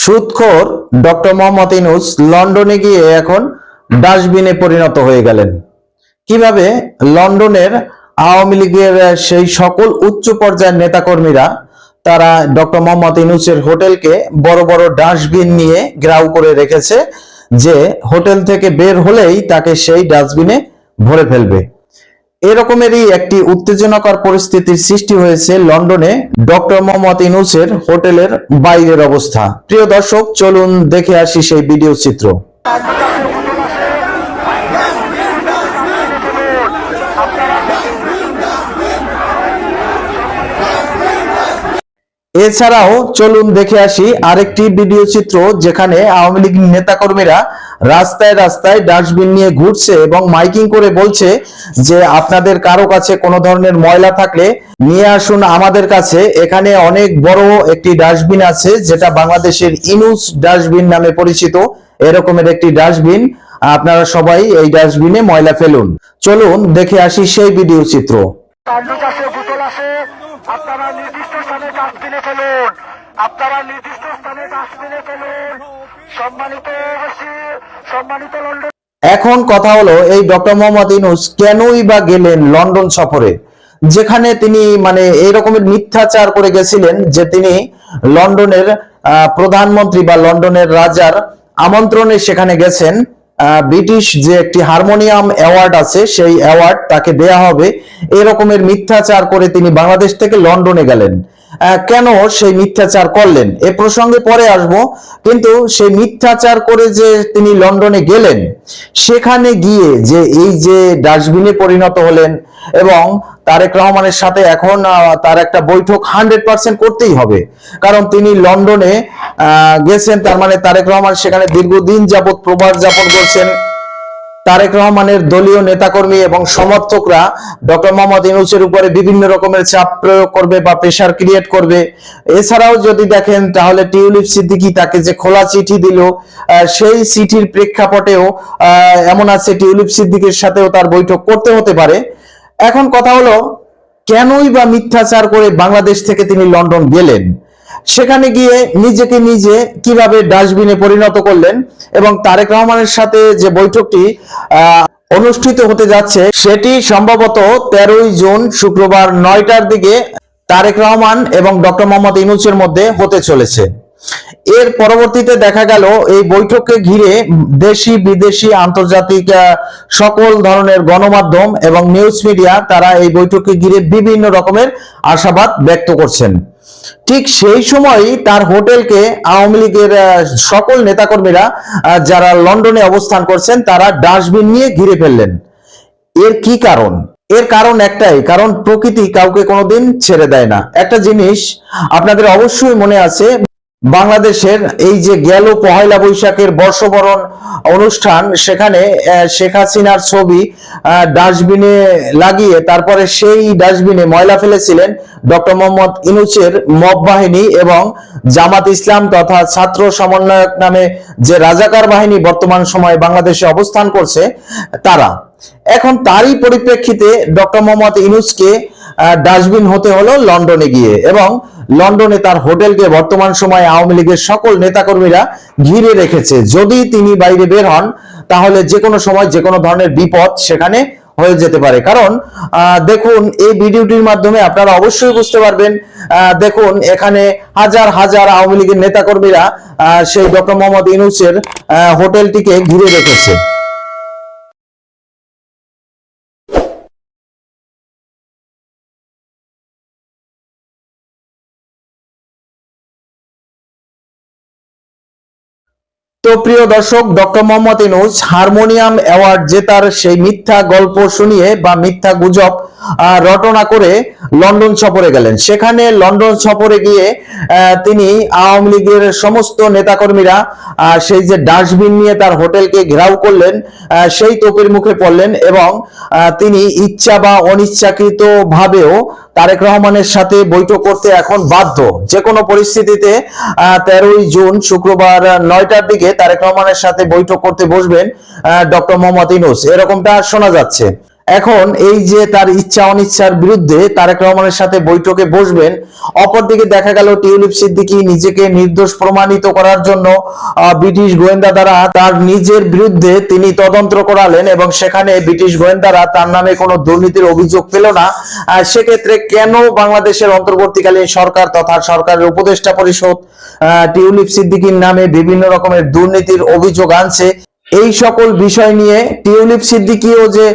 সুদখোর ডক্টর মোহাম্মদ ইনুস লন্ডনে গিয়ে এখন ডাস্টবিনে পরিণত হয়ে গেলেন। কীভাবে লন্ডনের আওয়ামী লীগের সেই সকল উচ্চ পর্যায়ের নেতাকর্মীরা তারা ডক্টর মোহাম্মদ ইনুসের হোটেলকে বড় বড় ডাস্টবিন নিয়ে গ্রাউ করে রেখেছে যে হোটেল থেকে বের হলেই তাকে সেই ডাস্টবিনে ভরে ফেলবে। এরকমেরই একটি উত্তেজনাকর পরিস্থিতির সৃষ্টি হয়েছে লন্ডনে ডক্টর মোহাম্মদ ইনুসের হোটেলের বাইরের অবস্থা। প্রিয় দর্শক, চলুন দেখে আসি সেই ভিডিও চিত্র। এছাড়াও চলুন দেখে আসি আরেকটি ভিডিও চিত্র যেখানে আওয়ামী লীগ নেতাকর্মীরা রাস্তায় রাস্তায় ডাস্টবিন নিয়ে ঘুরছে এবং মাইকিং করে বলছে যে আপনাদের কারও কাছে কোনো ধরনের ময়লা থাকলে নিয়ে আসুন আমাদের কাছে। এখানে অনেক বড় একটি ডাস্টবিন আছে যেটা বাংলাদেশের ইনুস ডাস্টবিন নামে পরিচিত। এরকমের একটি ডাস্টবিন। আপনারা সবাই এই ডাস্টবিনে ময়লা ফেলুন। চলুন দেখে আসি সেই ভিডিও চিত্র চাষে বোতল আসে আপনারা নির্দিষ্ট স্থানে ফেলুন। আপনারা নির্দিষ্ট স্থানে ডাস্টবিনে ফেলুন। সম্মানিত সম্মানিত লন্ডন। এখন কথা হলো এই ডক্টর মোহাম্মদ ইনুস কেনই বা গেলেন লন্ডন সফরে? যেখানে তিনি মানে এই রকমের মিথ্যাচার করে গেছিলেন যে তিনি লন্ডনের প্রধানমন্ত্রী বা লন্ডনের রাজার আমন্ত্রণে সেখানে গেছেন। ব্রিটিশ যে একটি হারমোনিয়াম অ্যাওয়ার্ড আছে, সেই অ্যাওয়ার্ড তাকে দেয়া হবে। এরকমের মিথ্যাচার করে তিনি বাংলাদেশ থেকে লন্ডনে গেলেন। কেন সেই মিথ্যাচার করলেন? এ প্রসঙ্গে পরে আসব। কিন্তু সেই মিথ্যাচার করে যে তিনি লন্ডনে গেলেন, সেখানে গিয়ে যে এই যে ডাস্টবিনে পরিণত হলেন এবং তারেক রহমানের সাথে এখন তার একটা বৈঠক হান্ড্রেড পার্সেন্ট করতেই হবে। কারণ তিনি লন্ডনে গেছেন, তার মানে তারেক রহমান সেখানে দীর্ঘদিন যাবৎ প্রবাস যাপন করছেন। তারেক রহমানের দলীয় নেতাকর্মী এবং সমর্থকরা ডক্টর মোহাম্মদ ইউনুসের উপরে বিভিন্ন রকমের চাপ প্রয়োগ করবে বা প্রেশার ক্রিয়েট করবে। এছাড়াও যদি দেখেন, তাহলে টিউলিপ সিদ্দিকি তাকে যে খোলা চিঠি দিল সেই চিঠির প্রেক্ষাপটেও এমন আছে, টিউলিপ সিদ্দিকির সাথেও তার বৈঠক করতে হতে পারে। এখন কথা হলো, কেনই বা মিথ্যাচার করে বাংলাদেশ থেকে তিনি লন্ডন গেলেন? সেখানে গিয়ে নিজেকে নিজে কীভাবে ডাস্টবিনে পরিণত করলেন এবং তারেক রহমানের সাথে যে বৈঠকটি অনুষ্ঠিত হতে যাচ্ছে, সেটি সম্ভবত তেরোই জুন শুক্রবার নয়টার দিকে তারেক রহমান এবং ডক্টর মোহাম্মদ ইনুসের মধ্যে হতে চলেছে। এর পরবর্তীতে দেখা গেল, এই বৈঠককে ঘিরে দেশি, বিদেশি, আন্তর্জাতিক সকল ধরনের গণমাধ্যম এবং নিউজ মিডিয়া তারা এই বৈঠককে ঘিরে বিভিন্ন রকমের আশাবাদ ব্যক্ত করছেন। ঠিক সেই সময় তার হোটেলকে আওয়ামী লীগের সকল নেতাকর্মীরা যারা লন্ডনে অবস্থান করছেন, তারা ডাস্টবিন নিয়ে ঘিরে ফেললেন। এর কি কারণ? এর কারণ একটাই, কারণ প্রকৃতি কাউকে কোনোদিন ছেড়ে দেয় না। একটা জিনিস আপনাদের অবশ্যই মনে আছে বাংলাদেশের এই যে গেল পহেলা বৈশাখের বর্ষবরণ অনুষ্ঠান সেখানে শেখ হাসিনার ছবি ডাস্টবিনে লাগিয়ে তারপরে সেই ডাস্টবিনে ময়লা ফেলেছিলেন ডক্টর মোহাম্মদ ইনুচের মব বাহিনী এবং জামাত ইসলাম তথা ছাত্র সমন্বয়ক নামে যে রাজাকার বাহিনী বর্তমান সময়ে বাংলাদেশে অবস্থান করছে তারা। এখন তারই পরিপ্রেক্ষিতে ডক্টর মোহাম্মদ ইনুসকে আহ, ডাস্টবিন হতে হলো লন্ডনে গিয়ে এবং লন্ডনে তার হোটেলকে বর্তমান সময়ে আওয়ামী লীগের সকল নেতাকর্মীরা ঘিরে রেখেছে। যদি তিনি বাইরে বের হন, তাহলে যে কোনো সময় যে কোনো ধরনের বিপদ সেখানে হয়ে যেতে পারে। কারণ দেখুন, এই ভিডিওটির মাধ্যমে আপনারা অবশ্যই বুঝতে পারবেন দেখুন, এখানে হাজার হাজার আওয়ামী লীগের নেতাকর্মীরা সেই ডক্টর মোহাম্মদ ইনুসের হোটেলটিকে ঘিরে রেখেছে। তো প্রিয় দর্শক, doctor Mohammad Yunus harmonium award জেতার সেই মিথ্যা গল্প শুনিয়ে বা মিথ্যা গুজব রটনা করে লন্ডন সফরে গেলেন। সেখানে লন্ডন সফরে গিয়ে তিনি আওয়ামী লীগের সমস্ত নেতাকর্মীরা সেই যে ডাস্টবিন নিয়ে তার হোটেলকে ঘেরাও করলেন সেই তোপের মুখে পড়লেন এবং তিনি ইচ্ছা বা অনিচ্ছাকৃত ভাবেও তারেক রহমানের সাথে বৈঠক করতে এখন বাধ্য। যে কোনো পরিস্থিতিতে তেরোই জুন শুক্রবার নয়টার দিকে তারেক রহমানের সাথে বৈঠক করতে বসবেন ডক্টর মোহাম্মদ ইনুস এরকমটা শোনা যাচ্ছে। এখন এই যে তার ইচ্ছা অনিচ্ছার বিরুদ্ধে তারেক রহমানের সাথে বৈঠকে বসবেন, অপরদিকে দেখা গেল টিউলিপ সিদ্দিকী নিজেকে নির্দোষ প্রমাণিত করার জন্য ব্রিটিশ গোয়েন্দা দ্বারা তার নিজের বিরুদ্ধে তিনি তদন্ত করালেন এবং সেখানে ব্রিটিশ গোয়েন্দারা তার নামে কোনো দুর্নীতির অভিযোগ পেল না। সেক্ষেত্রে কেন বাংলাদেশের অন্তর্বর্তীকালীন সরকার তথা সরকারের উপদেষ্টা পরিষদ টিউলিপ সিদ্দিকীর নামে বিভিন্ন রকমের দুর্নীতির অভিযোগ আনছে? এই সকল বিষয় নিয়ে টিউলিপ সিদ্দিকীও যে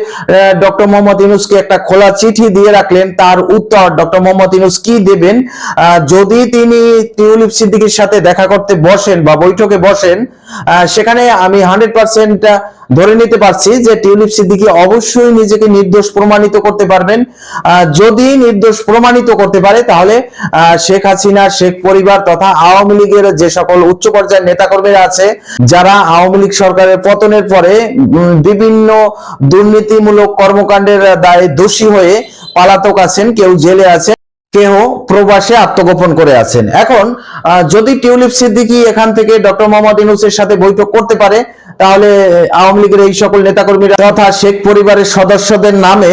ডক্টর মোহাম্মদ ইনুসকে একটা খোলা চিঠি দিয়ে রাখলেন, তার উত্তর ডক্টর মোহাম্মদ ইনুস কি দেবেন? যদি তিনি টিউলিপ সিদ্দিকীর সাথে দেখা করতে বসেন বা বৈঠকে বসেন সেখানে আমি হান্ড্রেড পার্সেন্ট ধরে নিতে পারছি যে টিউলিপ সিদ্দিকী অবশ্যই নিজেকে নির্দোষ প্রমাণিত করতে পারবেন। যদি নির্দোষ প্রমাণিত করতে পারে, তাহলে শেখ হাসিনা, শেখ পরিবার তথা আওয়ামী লীগের যে সকল উচ্চ পর্যায়ের নেতাকর্মীরা আছে, যারা আওয়ামী লীগ সরকারের পতনের পরে বিভিন্ন দুর্নীতিমূলক কর্মকাণ্ডের দায়ে দোষী হয়ে পালাতক আছেন, কেউ জেলে আছেন কেহ প্রবাসে আত্মগোপন করে আছেন। এখন যদি টিউলিপ সিদ্দিকী এখান থেকে ডক্টর মোহাম্মদ ইউনুসের সাথে বৈঠক করতে পারে, তাহলে আওয়ামী লীগের এই সকল নেতাকর্মীরা তথা শেখ পরিবারের সদস্যদের নামে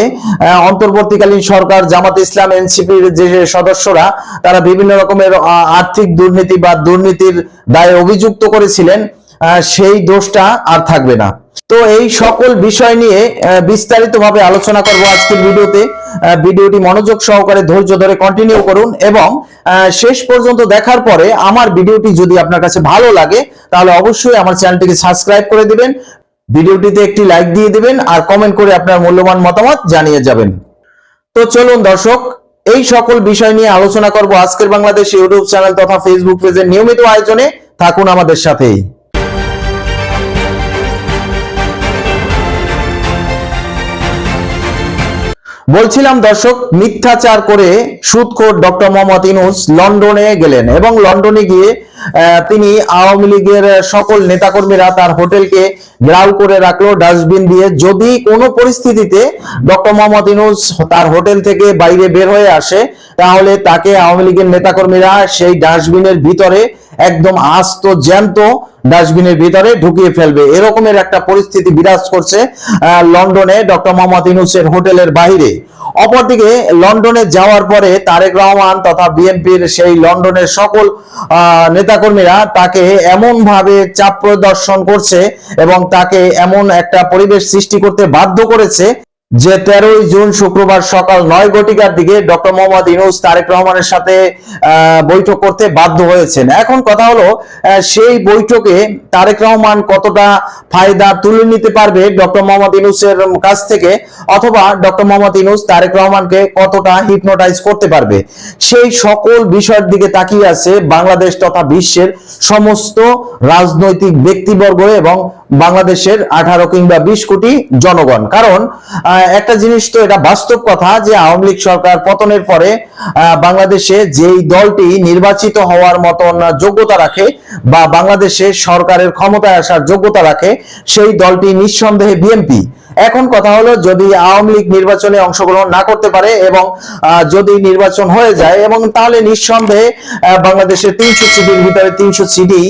অন্তর্বর্তীকালীন সরকার, জামাত ইসলাম, এনসিপির যে সদস্যরা, তারা বিভিন্ন রকমের আর্থিক দুর্নীতি বা দুর্নীতির দায়ে অভিযুক্ত করেছিলেন। সেই দোষটা আর থাকবে না। তো এই সকল বিষয় নিয়ে বিস্তারিত ভাবে আলোচনা করব আজকের ভিডিওতে। ভিডিওটি মনোযোগ সহকারে, ধৈর্য ধরে কন্টিনিউ করুন এবং শেষ পর্যন্ত দেখার পরে আমার ভিডিওটি যদি আপনার কাছে ভালো লাগে, তাহলে অবশ্যই আমার চ্যানেলটিকে সাবস্ক্রাইব করে দিবেন, ভিডিওটিতে একটি লাইক দিয়ে দিবেন আর কমেন্ট করে আপনার মূল্যবান মতামত জানিয়ে যাবেন। তো চলুন দর্শক, এই সকল বিষয় নিয়ে আলোচনা করব আজকের বাংলাদেশ ইউটিউব চ্যানেল তথা ফেসবুক পেজের নিয়মিত আয়োজনে। থাকুন আমাদের সাথেই। বলছিলাম দর্শক মিথ্যাচার করে সুদখোর ডক্টর মোহাম্মদ ইনুস লন্ডনে গেলেন এবং লন্ডনে গিয়ে তিনি আওয়ামী লীগের সকল নেতাকর্মীরা তার হোটেলকে গ্রাউ করে রাখল ডাস্টবিন দিয়ে। যদি কোনো পরিস্থিতিতে ডক্টর মোহাম্মদ ইনুস তার হোটেল থেকে বাইরে বের হয়ে আসে তাহলে তাকে আওয়ামী লীগের নেতাকর্মীরা সেই ডাস্টবিনের ভিতরে একদম আস্ত জ্যান্ত ডাস্টবিনের ভিতরে ঢুকিয়ে ফেলবে। এরকমের একটা পরিস্থিতি বিরাজ করছে লন্ডনে ডক্টর মোহাম্মদ ইনুসের হোটেলের বাইরে। অপরদিকে লন্ডনে যাওয়ার পরে তারেক রহমান তথা বিএনপির সেই লন্ডনের সকল আহ, নেতাকর্মীরা তাকে এমনভাবে চাপ প্রদর্শন করছে এবং তাকে এমন একটা পরিবেশ সৃষ্টি করতে বাধ্য করেছে যে তেরোই জুন শুক্রবার সকাল নয় ঘটিকার দিকে ডক্টর মোহাম্মদ ইনুস তারেক রহমানের সাথে বৈঠক করতে বাধ্য হয়েছেন। এখন কথা হলো সেই বৈঠকে তারেক রহমান কতটা ফায়দা তুলে নিতে পারবে ডক্টর মোহাম্মদ ইনুসের কাছ থেকে, অথবা ডক্টর মোহাম্মদ ইনুস তারেক রহমানকে কতটা হিপনোটাইজ করতে পারবে? সেই সকল বিষয়ের দিকে তাকিয়ে আছে বাংলাদেশ তথা বিশ্বের সমস্ত রাজনৈতিক ব্যক্তিবর্গ এবং বাংলাদেশের আঠারো কিংবা বিশ কোটি জনগণ। কারণ একটা জিনিস তো, এটা বাস্তব কথা যে আওয়ামী লীগ সরকার পতনের পরে বাংলাদেশে যেই দলটি নির্বাচিত হওয়ার মতন যোগ্যতা রাখে বা বাংলাদেশে সরকারের ক্ষমতায় আসার যোগ্যতা রাখে, সেই দলটি নিঃসন্দেহে বিএনপি। এখন কথা হলো যদি আওয়ামী লীগ নির্বাচনে অংশগ্রহণ না করতে পারে এবং যদি নির্বাচন হয়ে যায় এবং তাহলে নিঃসন্দেহে বাংলাদেশের তিনশো সিটির ভিতরে তিনশো সিটি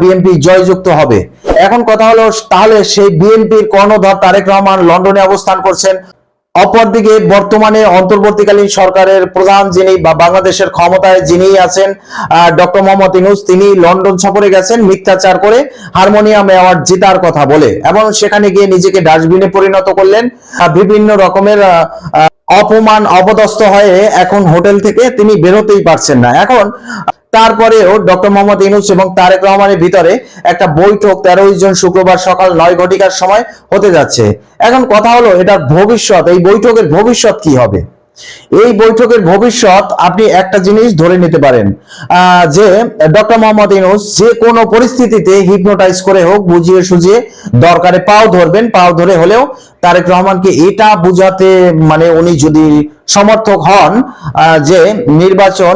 বিএনপি জয়যুক্ত হবে। এখন কথা হলো তাহলে সেই বিএনপির কর্ণধর তারেক রহমান লন্ডনে অবস্থান করছেন। অপরদিকে বর্তমানে অন্তর্বর্তীকালীন সরকারের প্রধান যিনি বা বাংলাদেশের ক্ষমতায় যিনি আছেন ডক্টর মোহাম্মদ ইনুস তিনি লন্ডন সফরে গেছেন মিথ্যাচার করে হারমোনিয়াম অ্যাওয়ার্ড জেতার কথা বলে এবং সেখানে গিয়ে নিজেকে ডাস্টবিনে পরিণত করলেন। বিভিন্ন রকমের অপমান, অপদস্থ হয়ে এখন হোটেল থেকে তিনি বেরোতেই পারছেন না। এখন তারপরেও ডক্টর মোহাম্মদ ইনুস এবং তারেক রহমানের ভিতরে একটা বৈঠক তেরোই জন শুক্রবার সকাল নয় ঘটিকার সময় হতে যাচ্ছে। এখন কথা হলো, এটার ভবিষ্যৎ, এই বৈঠকের ভবিষ্যৎ কি হবে? এই বৈঠকের ভবিষ্যৎ আপনি একটা জিনিস ধরে নিতে পারেন যে ডক্টর মোহাম্মদ ইনুস যে কোনো পরিস্থিতিতে হিপনোটাইজ করে হোক, বুঝিয়ে সুঝিয়ে দরকারে পাও ধরবেন, পাও ধরে হলেও তারেক রহমানকে এটা বুঝাতে মানে উনি যদি সমর্থক হন যে নির্বাচন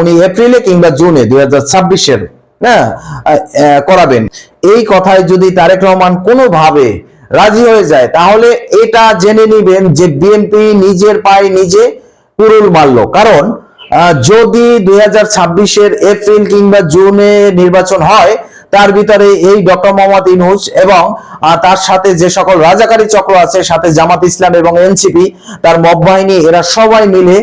উনি এপ্রিলে কিংবা জুনে দুই হাজার ছাব্বিশের হ্যাঁ করাবেন। এই কথায় যদি তারেক রহমান কোনোভাবে রাজি হয়ে যায়। তাহলে এটা জেনে নিবেন যে বিএনপি নিজের পায়ে নিজে পুরুল মারলো। কারণ যদি দুই হাজার ছাব্বিশের এপ্রিল কিংবা জুনে নির্বাচন হয় তার ভিতরে এই ডক্টর মোহাম্মদ ইনুস এবং তার সাথে যে সকল রাজাকারী চক্র আছে, সাথে জামাত ইসলাম এবং এনসিপি, তার মব বাহিনী, এরা সবাই মিলে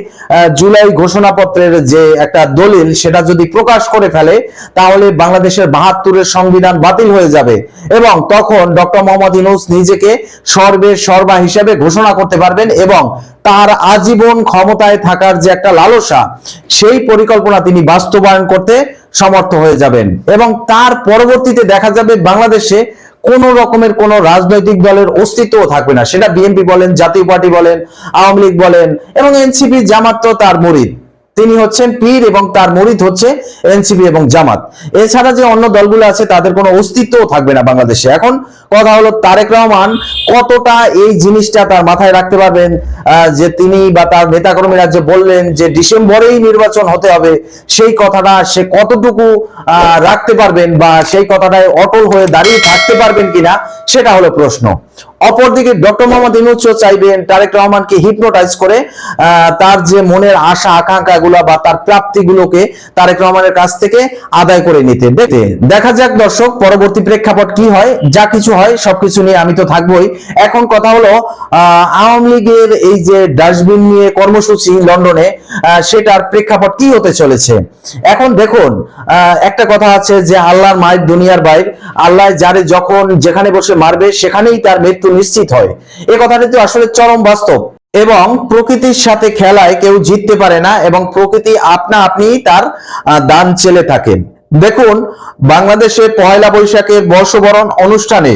জুলাই ঘোষণাপত্রের যে একটা দলিল, সেটা যদি প্রকাশ করে ফেলে, তাহলে বাংলাদেশের বাহাত্তরের সংবিধান বাতিল হয়ে যাবে। এবং তখন ডক্টর মোহাম্মদ ইনুস নিজেকে সর্বে সর্বা হিসেবে ঘোষণা করতে পারবেন এবং তার আজীবন ক্ষমতায় থাকার যে একটা লালসা, সেই পরিকল্পনা তিনি বাস্তবায়ন করতে সমর্থ হয়ে যাবেন। এবং তার পরবর্তীতে দেখা যাবে বাংলাদেশে কোন রকমের কোন রাজনৈতিক দলের অস্তিত্ব থাকবে না। সেটা বিএনপি বলেন, জাতীয় পার্টি বলেন, আওয়ামী লীগ বলেন, এবং এনসিপি জামাত তো তার মরিদ তিনি হচ্ছেন পীর এবং তার মরিদ হচ্ছে এনসিপি এবং জামাত। এছাড়া যে অন্য দলগুলো আছে, তাদের কোনো অস্তিত্বও থাকবে না বাংলাদেশে। এখন কথা হলো তারেক রহমান কতটা এই জিনিসটা তার মাথায় রাখতে পারবেন যে তিনি বা তার নেতাকর্মীরা যে বললেন যে ডিসেম্বরেই নির্বাচন হতে হবে, সেই কথাটা সে কতটুকু রাখতে পারবেন বা সেই কথাটায় অটল হয়ে দাঁড়িয়ে থাকতে পারবেন কিনা, সেটা হলো প্রশ্ন। অপরদিকে ডক্টর মোহাম্মদ ইনুসও চাইবেন তারেক রহমানকে হিপনোটাইজ করে তার যে মনের আশা আকাঙ্ক্ষা গুলা বা তার প্রাপ্তিগুলোকে তারেক রহমানের কাছ থেকে আদায় করে নিতে। দেখতে, দেখা যাক দর্শক, পরবর্তী প্রেক্ষাপট কি হয়, যা কিছু হয়, সবকিছু নিয়ে আমি তো থাকবোই। এখন কথা হলো আওয়ামী লীগের এই যে ডাস্টবিন নিয়ে কর্মসূচি লন্ডনে সেটার প্রেক্ষাপট কি হতে চলেছে? এখন দেখুন একটা কথা আছে যে আল্লাহর মায়ের দুনিয়ার বাইর, আল্লাহ যারে যখন যেখানে বসে মারবে, সেখানেই তার মৃত্যু নিশ্চিত হয়। এ কথাটি তো আসলে চরম বাস্তব। এবং প্রকৃতির সাথে খেলায় কেউ জিততে পারে না এবং প্রকৃতি আপনা আপনি তার দান চেলে থাকেন। দেখুন, বাংলাদেশে পয়লা বৈশাখের বর্ষবরণ অনুষ্ঠানে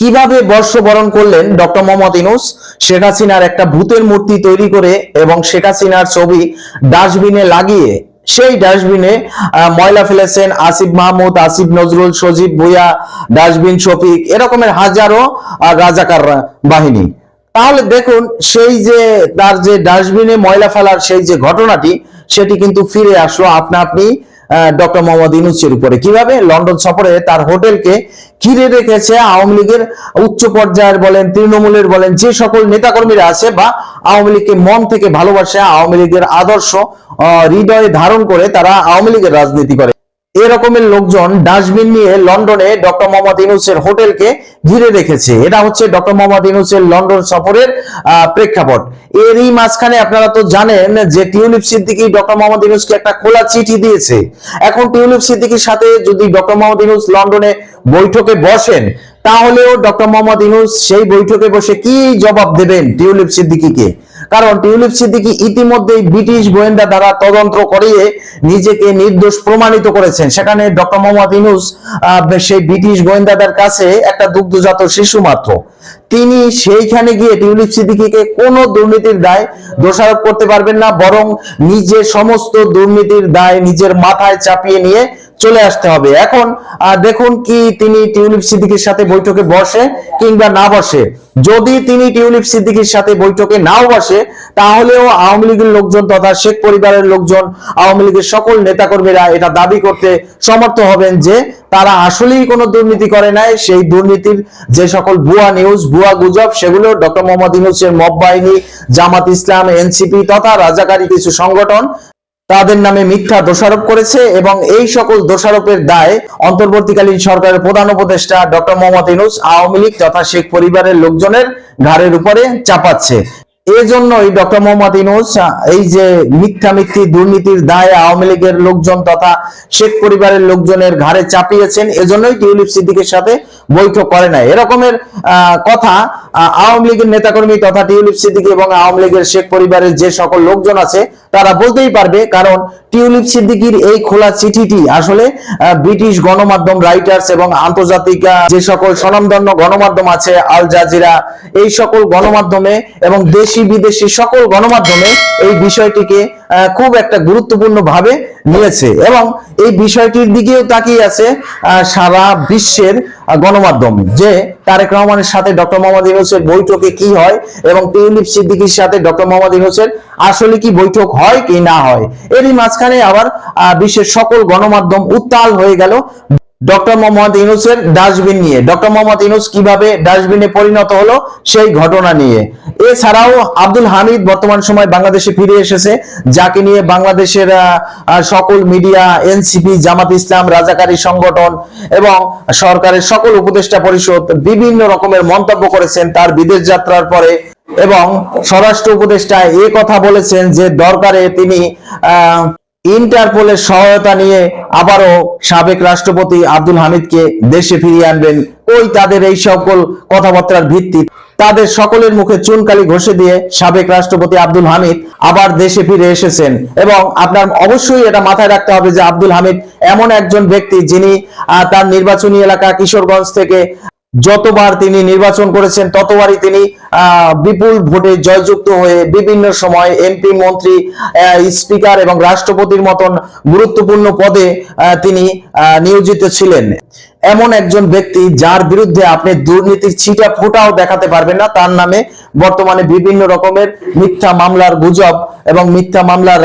কীভাবে বর্ষবরণ করলেন ডক্টর মোহাম্মদ ইনুস শেখ হাসিনার একটা ভূতের মূর্তি তৈরি করে এবং শেখ হাসিনার ছবি ডাস্টবিনে লাগিয়ে সেই ডাস্টবিনে ময়লা ফেলেছেন আসিফ মাহমুদ, আসিফ নজরুল, সজীব ভুইয়া, ডাস্টবিন শফিক, এরকমের হাজারো রাজাকার বাহিনী। তাহলে দেখুন, সেই যে, তার যে ডাস্টবিনে ময়লা ফেলার সেই যে ঘটনাটি, সেটি কিন্তু ফিরে আসলো। আপনা আপনি ডক্টর মোহাম্মদ ইনুসের উপরে। কীভাবে? লন্ডন সফরে তার হোটেলকে ঘিরে রেখেছে আওয়ামী লীগের উচ্চ পর্যায়ের বলেন, তৃণমূলের বলেন, যে সকল নেতাকর্মীরা আছে বা আওয়ামী লীগকে মন থেকে ভালোবাসে, আওয়ামী লীগের আদর্শ হৃদয়ে ধারণ করে তারা আওয়ামী লীগের রাজনীতি করে। এরকমের লোকজন ডাস্টবিন নিয়ে লন্ডনে ডক্টর মোহাম্মদ ইনুসের হোটেলকে ঘিরে রেখেছে। এটা হচ্ছে ডক্টর মোহাম্মদ ইনুসের লন্ডন সফরের প্রেক্ষাপট। এরই মাঝখানে আপনারা তো জানেন যে টিউলিপ সিদ্দিকি ডক্টর মোহাম্মদ ইনুসকে একটা খোলা চিঠি দিয়েছে। এখন টিউলিপ সিদ্দিকির সাথে যদি ডক্টর মোহাম্মদ ইনুস লন্ডনে বৈঠকে বসেন তাহলেও ডক্টর মোহাম্মদ ইউনুস সেই বৈঠকে বসে কি জবাব দেবেন টিউলিপ সিদ্দিকিকে? কারণ টিউলিপ সিদ্দিকি ইতিমধ্যেই ব্রিটিশ গোয়েন্দা দ্বারা তদন্ত করিয়ে নিজেকে নির্দোষ প্রমাণিত করেছেন। সেখানে ডক্টর মোহাম্মদ ইউনুস সেই ব্রিটিশ গোয়েন্দাদের কাছে একটা দুগ্ধজাত শিশু মাত্র। তিনি সেইখানে গিয়ে টিউলিপ সিদ্দিকিকে কোনো দুর্নীতির দায় দোষারোপ করতে পারবেন না, বরং নিজে সমস্ত দুর্নীতির দায় নিজের মাথায় চাপিয়ে নিয়ে চলে আসতে হবে। এখন দেখুন কি তিনি টিউলিপ সিদ্দিকির সাথে বৈঠকে বসে কিংবা না বসে। যদি তিনি টিউলিপ সিদ্দিকির সাথে বৈঠকে নাও বসে, তাহলেও আওয়ামী লীগের লোকজন তথা শেখ পরিবারের লোকজন, আওয়ামী লীগের সকল নেতাকর্মীরা এটা দাবি করতে সমর্থ হবেন যে, তারা আসলেই কোনো দুর্নীতি করে নাই, সেই দুর্নীতির যে সকল ভুয়া নিউজ ভুয়া গুজব, সেগুলো ডক্টর মোহাম্মদ ইউনুসের মব বাহিনী, জামাত ইসলাম, এনসিপি তথা রাজাকারী কিছু সংগঠন, তাদের নামে মিথ্যা দোষারোপ করেছে এবং এই সকল দোষারোপের দায় অন্তর্বর্তীকালীন সরকারের প্রধান উপদেষ্টা ডক্টর মোহাম্মদ ইনুস আওয়ামী লীগ তথা শেখ পরিবারের লোকজনের ঘাড়ের উপরে চাপাচ্ছে। এজন্যই ডক্টর মোহাম্মদ ইনুস এই যে মিথ্যা মিথ্যি, দুর্নীতির দায় আওয়ামী লীগের লোকজন তথা শেখ পরিবারের লোকজনের ঘাড়ে চাপিয়েছেন, এজন্যই টিউলিপ সিদ্দিকের সাথে বৈঠক করে নাই। এরকমের কথা আওয়ামী লীগের নেতাকর্মী তথা টিউলিপ সিদ্দিকী এবং আওয়ামী লীগের শেখ পরিবারের যে সকল লোকজন আছে, তারা বলতেই পারবে, কারণ টিউলিপ সিদ্দিকির এই খোলা চিঠিটি আসলে ব্রিটিশ গণমাধ্যম রাইটার্স এবং আন্তর্জাতিক যে সকল স্বনামধন্য গণমাধ্যম আছে, আল জাজিরা, এই সকল গণমাধ্যমে এবং দেশি বিদেশি সকল গণমাধ্যমে এই বিষয়টিকে খুব একটা গুরুত্বপূর্ণ ভাবে নিয়েছে। এবং এই বিষয়টির দিকেও তাকিয়ে আছে সারা বিশ্বের গণমাধ্যম যে তারেক রহমানের সাথে ডক্টর মোহাম্মদ ইউনুসের বৈঠকে কি হয় এবং টিউলিপ সিদ্দিকির সাথে ডক্টর মোহাম্মদ ইউনুসের আসলে কি বৈঠক হয় কি না হয়। এরই মাঝখানে আবার বিশ্বের সকল গণমাধ্যম উত্তাল হয়ে গেল। ডক্টর মোহাম্মদ ইউনুসের ডাস্টবিন নিয়ে। ডক্টর মোহাম্মদ ইউনুস কীভাবে ডাস্টবিনে পরিণত হলো সেই ঘটনা নিয়ে। এছাড়াও আব্দুল হামিদ বর্তমান সময় বাংলাদেশে ফিরে এসেছে, যাকে নিয়ে বাংলাদেশের সকল মিডিয়া, এনসিপি, জামাত ইসলাম, রাজাকারী সংগঠন এবং সরকারের সকল উপদেষ্টা পরিষদ বিভিন্ন রকমের মন্তব্য করেছেন তার বিদেশ যাত্রার পরে এবং স্বরাষ্ট্র উপদেষ্টা এ কথা বলেছেন যে দরকারে তিনি ইন্টারপোলের সহায়তা নিয়ে আবারও সাবেক রাষ্ট্রপতি আব্দুল হামিদকে দেশে ফিরিয়ে আনবেন। ওই তাদের এই সকল কথাবার্তার ভিত্তি। তাদের সকলের মুখে চুনকালি ঘষে দিয়ে সাবেক রাষ্ট্রপতি আব্দুল হামিদ আবার দেশে ফিরে এসেছেন। এবং আপনার অবশ্যই এটা মাথায় রাখতে হবে যে আব্দুল হামিদ এমন একজন ব্যক্তি যিনি তার নির্বাচনী এলাকা কিশোরগঞ্জ থেকে যতবার তিনি নির্বাচন করেছেন ততবারই তিনি বিপুল ভোটে জয়যুক্ত হয়ে বিভিন্ন সময় এমপি মন্ত্রী স্পিকার এবং রাষ্ট্রপতির মতন গুরুত্বপূর্ণ পদে তিনি নিয়োজিত ছিলেন। এমন একজন ব্যক্তি যার বিরুদ্ধে আপনি দুর্নীতির ছিটা ফোটাও দেখাতে পারবেন না, তার নামে বর্তমানে বিভিন্ন রকমের মিথ্যা মামলার গুজব এবং মিথ্যা মামলার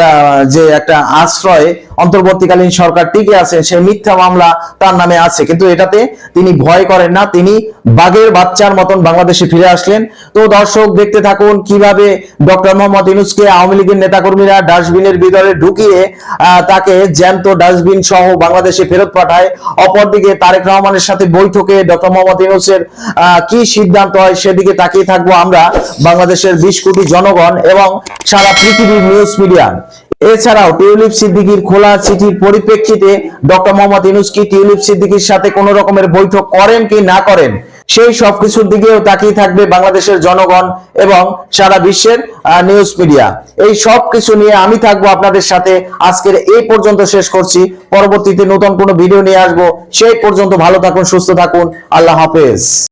যে একটা আশ্রয় অন্তর্বর্তীকালীন সরকার টিকে আছে সেই মিথ্যা মামলা তার নামে আছে। কিন্তু এটাতে তিনি ভয় করেন না, তিনি বাঘের বাচ্চার মতন বাংলাদেশে ফিরে আসলেন। তো দর্শক, দেখতে থাকুন কীভাবে ডক্টর মোহাম্মদ ইউনুসকে আওয়ামী লীগের নেতাকর্মীরা ডাস্টবিনের ভিতরে ঢুকিয়ে তাকে জ্যান্ত ডাস্টবিন সহ বাংলাদেশে ফেরত পাঠায়। অপরদিকে তারেক রহমানের সাথে বৈঠকে ডক্টর মোহাম্মদ ইউনুসের কি সিদ্ধান্ত হয় সেদিকে তাকিয়ে থাকব আমরা বাংলাদেশের বিশ কোটি জনগণ এবং সারা পৃথিবীর নিউজ মিডিয়া এছাড়াও টিউলিপ সিদ্দিকির খোলা চিঠির পরিপ্রেক্ষিতে ডক্টর মোহাম্মদ ইউনুস কি টিউলিপ সিদ্দিকির সাথে কোন রকমের বৈঠক করেন কি না করেন? সেই সবকিছুর দিকেও তাকিয়ে থাকবে বাংলাদেশের জনগণ এবং সারা বিশ্বের নিউজ মিডিয়া এই সব কিছু নিয়ে আমি থাকব আপনাদের সাথে। আজকের এই পর্যন্ত শেষ করছি। পরবর্তীতে নতুন কোনো ভিডিও নিয়ে আসব। সেই পর্যন্ত ভালো থাকুন, সুস্থ থাকুন। আল্লাহ হাফেজ।